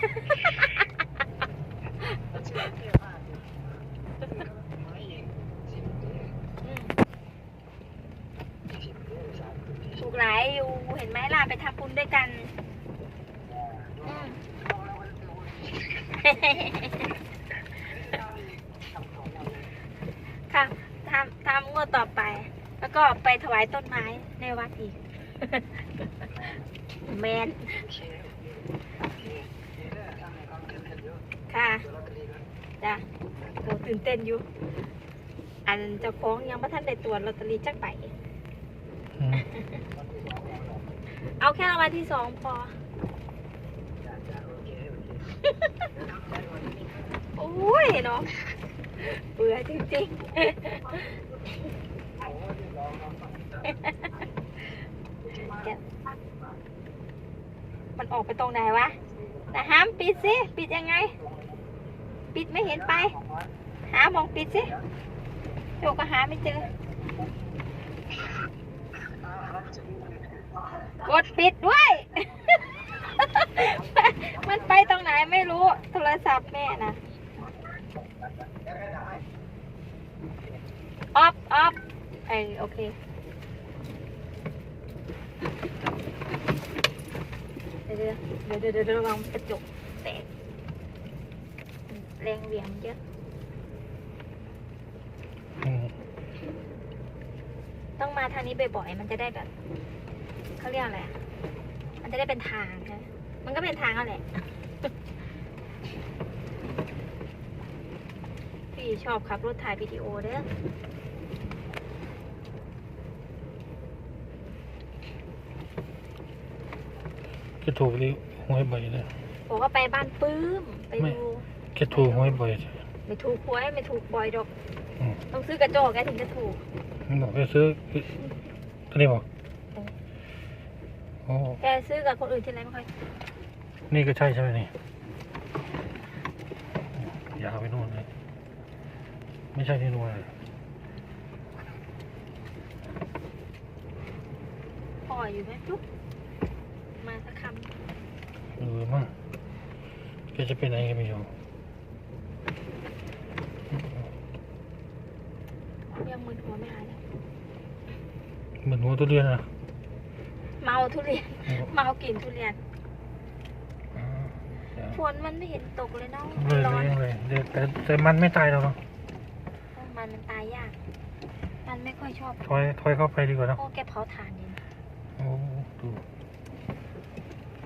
ถูกหลายอยู่เห็นไหมล่ะไปทำบุญด้วยกันอืมค่ะทำทำงวดต่อไป แล้วก็ไปถวายต้นไม้ในวัดอีก แมน ค่ะจ้ะโหตื่นเต้นอยู่ อันเจ้าของยังไม่ทันได้ตรวจลอตเตอรี่จักใบอืมเอาแค่รางวัลที่สองพอ โอ้ยเนาะเบื่อจริงๆแกมันออกไปตรงไหนวะนะห้ามปิดสิ ปิดยังไง ปิดไม่เห็นไป หามองปิดสิโยกก็หาไม่เจอ กดปิดด้วย มันไปตรงไหนไม่รู้ โทรศัพท์แม่นะออฟออฟไอโอเคเดี๋ยวเดี๋ยวเดี๋ยวเดี๋ยวระวังกระจกแตก แรงเหวี่ยงเยอะ อืมต้องมาทางนี้บ่อยๆ มันจะได้แบบเขาเรียกอะไรอะมันจะได้เป็นทางนะมันก็เป็นทางนั่นแหละ พี่ชอบขับรถถ่ายวิดีโอเด้อแค่ถูกเลยหวยบ่อยเลย บอกว่าไปบ้านปื้ม ไปไม่ ดู แค่ถูกหวยบ่อย ไม่ถูกหวยไม่ถูกบ่อยดอก อืม ต้องซื้อกระจกแกถึงจะถูก มันบอกจะซื้อตัวนี้บอกโอ้แกซื้อกับคนอื่นทีไรไม่ค่อยนี่ก็ใช่ใช่ไหมนี่ยาวไปนู่นเลยไม่ใช่ที่นู่นเลยพออยู่ไหมปุ๊บมาสักคเออมั่งแกจะเป็นอะไรกันไม่รู้ำ ยังมึนหัวไม่หายเลยเหมือนหัวตัวเรียนนะเมาทุเรียน เมากลิ่นทุเรียนอ่าเดี๋ยวฝนมันไม่เห็นตกเลยเนาะเลยร้อนเลี้ยงเลยเดี๋ยวแต่แต่มันไม่ตายหรอกเนาะมันมันตายยาก มันไม่ค่อยชอบถอยถอยเข้าไปดีกว่าเนาะโอ้แกเผาถ่านดินโอ้ดูอ